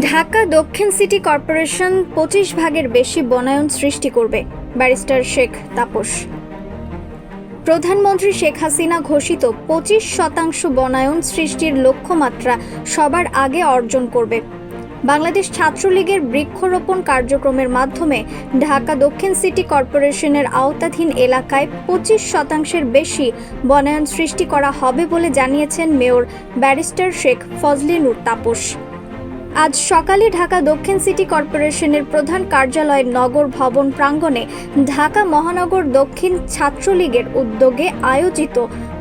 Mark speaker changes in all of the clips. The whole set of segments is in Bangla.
Speaker 1: ঢাকা দক্ষিণ সিটি কর্পোরেশন পঁচিশ ভাগের বেশি বনায়ন সৃষ্টি করবে, ব্যারিস্টার শেখ তাপস। প্রধানমন্ত্রী শেখ হাসিনা ঘোষিত পঁচিশ শতাংশ বনায়ন সৃষ্টির লক্ষ্যমাত্রা সবার আগে অর্জন করবে। বাংলাদেশ ছাত্রলীগের বৃক্ষরোপণ কার্যক্রমের মাধ্যমে ঢাকা দক্ষিণ সিটি কর্পোরেশনের আওতাধীন এলাকায় পঁচিশ শতাংশের বেশি বনায়ন সৃষ্টি করা হবে বলে জানিয়েছেন মেয়র ব্যারিস্টার শেখ ফজলিনুর তাপস। আজ সকালে ঢাকা দক্ষিণ সিটি কর্পোরেশনের প্রধান কার্যালয়ের নগর ভবন প্রাঙ্গণে ঢাকা মহানগর দক্ষিণ ছাত্রলীগের উদ্যোগে আয়োজিত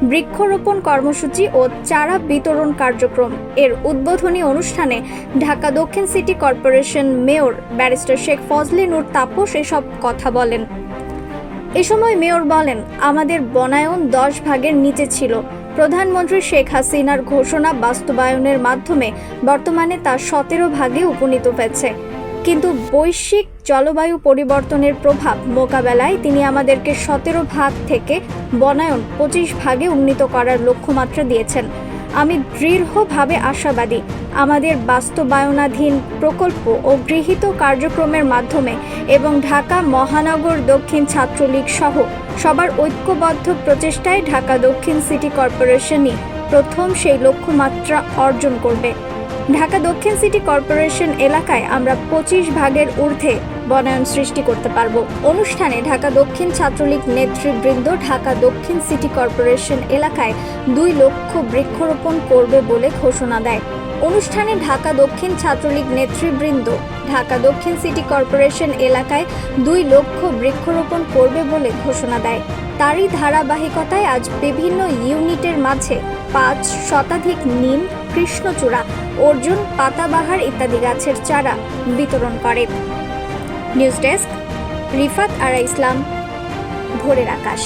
Speaker 1: বৃক্ষরোপণ কর্মসূচি ও চারা বিতরণ কার্যক্রম। এর উদ্বোধনী অনুষ্ঠানে ঢাকা দক্ষিণ city corporation mayor barrister Sheikh Fazle Noor Taposh এসব কথা বলেন। এ সময় মেয়র বলেন, আমাদের বনায়ন দশ ভাগের নিচে ছিল। প্রধানমন্ত্রী শেখ হাসিনার ঘোষণা বাস্তবায়নের মাধ্যমে বর্তমানে তা সতেরো ভাগে উপনীত হয়েছে। কিন্তু বৈশ্বিক জলবায়ু পরিবর্তনের প্রভাব মোকাবেলায় তিনি আমাদেরকে সতেরো ভাগ থেকে বনায়ন পঁচিশ ভাগে উন্নীত করার লক্ষ্যমাত্রা দিয়েছেন। আমি দৃঢ়ভাবে আশাবাদী। আমাদের বাস্তবায়নাধীন প্রকল্প ও গৃহীত কার্যক্রমের মাধ্যমে এবং ঢাকা মহানগর দক্ষিণ ছাত্রলীগ সহ সবার ঐক্যবদ্ধ প্রচেষ্টায় ঢাকা দক্ষিণ সিটি কর্পোরেশনই প্রথম সেই লক্ষ্যমাত্রা অর্জন করবে। ঢাকা দক্ষিণ সিটি কর্পোরেশন এলাকায় আমরা পঁচিশ ভাগের ঊর্ধ্বে বনায়ন সৃষ্টি করতে পারব। অনুষ্ঠানে ঢাকা দক্ষিণ ছাত্রলীগ নেতৃবৃন্দ ঢাকা দক্ষিণ সিটি কর্পোরেশন এলাকায় দুই লক্ষ বৃক্ষরোপণ করবে বলে ঘোষণা দেয়। অনুষ্ঠানে ঢাকা দক্ষিণ ছাত্রলীগ নেতৃবৃন্দ ঢাকা দক্ষিণ সিটি কর্পোরেশন এলাকায় দুই লক্ষ বৃক্ষরোপণ করবে বলে ঘোষণা দেয়। তারই ধারাবাহিকতায় আজ বিভিন্ন ইউনিটের মাঝে পাঁচ শতাধিক নিম, কৃষ্ণচূড়া, অর্জুন, পাতাবাহার ইত্যাদি গাছের চারা বিতরণ করে। নিউজ ডেস্ক, রিফাত আরা ইসলাম, ভোরের আকাশ।